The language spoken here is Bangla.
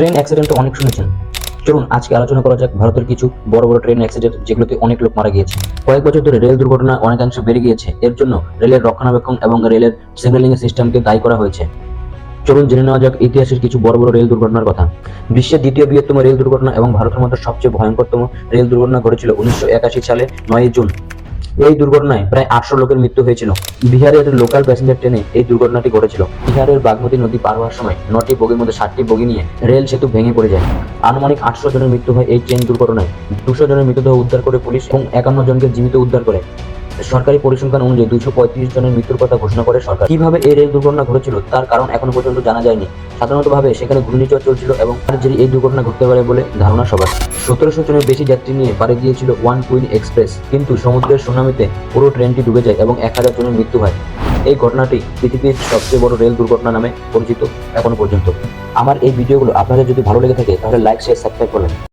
ট্রেন অ্যাক্সিডেন্ট অনেক শুনেছেন। চলুন, আজকে আলোচনা করা যাক ভারতের কিছু বড় বড় ট্রেন অ্যাক্সিডেন্ট যেগুলোতে অনেক লোক মারা গিয়েছে। কয়েক বছর ধরে রেল দুর্ঘটনা অনেকাংশে বেড়ে গিয়েছে। এর জন্য রেলের রক্ষণাবেক্ষণ এবং রেলের সিগন্যালিং সিস্টেমকে দায়ী করা হয়েছে। চলুন, জেনে নেওয়া যাক ইতিহাসের কিছু বড় বড় রেল দুর্ঘটনার কথা। বিশ্বের দ্বিতীয় বৃহত্তম রেল দুর্ঘটনা এবং ভারতের মধ্যে সবচেয়ে ভয়ঙ্করতম রেল দুর্ঘটনা ঘটেছিল উনিশশো একাশি সালে নয় জুন। এই দুর্ঘটনায় প্রায় আটশো লোকের মৃত্যু হয়েছিল। বিহারের লোকাল প্যাসেঞ্জার ট্রেনে এই দুর্ঘটনাটি ঘটেছিল। বিহারের বাগমতী নদী পার হওয়ার সময় নটি বগির মধ্যে ষাটটি বগি নিয়ে রেল সেতু ভেঙে পড়ে যায়। আনুমানিক আটশো জনের মৃত্যু হয় এই ট্রেন দুর্ঘটনায়। দুশো জনের মৃতদেহ উদ্ধার করে পুলিশ এবং একান্ন জনকে জীবিত উদ্ধার করে। সরকারি পরিসংখ্যান অনুযায়ী দুইশো পঁয়ত্রিশ জনের মৃত্যুর কথা ঘোষণা করে সরকার। কীভাবে এই রেল দুর্ঘটনা ঘটেছিল তার কারণ এখনও পর্যন্ত জানা যায়নি। সাধারণতভাবে সেখানে ঘূর্ণিঝড় চলছিল এবং তার এই দুর্ঘটনা ঘটতে পারে বলে ধারণা সবার। সতেরোশো জনের বেশি যাত্রী নিয়ে পাড়ি দিয়েছিল ওয়ান কুইন এক্সপ্রেস কিন্তু সমুদ্রের সুনামিতে পুরো ট্রেনটি ডুবে যায় এবং এক হাজার জনের মৃত্যু হয়। এই ঘটনাটি পৃথিবীর সবচেয়ে বড় রেল দুর্ঘটনা নামে পরিচিত এখনও পর্যন্ত। আমার এই ভিডিওগুলো আপনাদের যদি ভালো লেগে থাকে, তাহলে লাইক শেয়ার সাবস্ক্রাইব করবেন।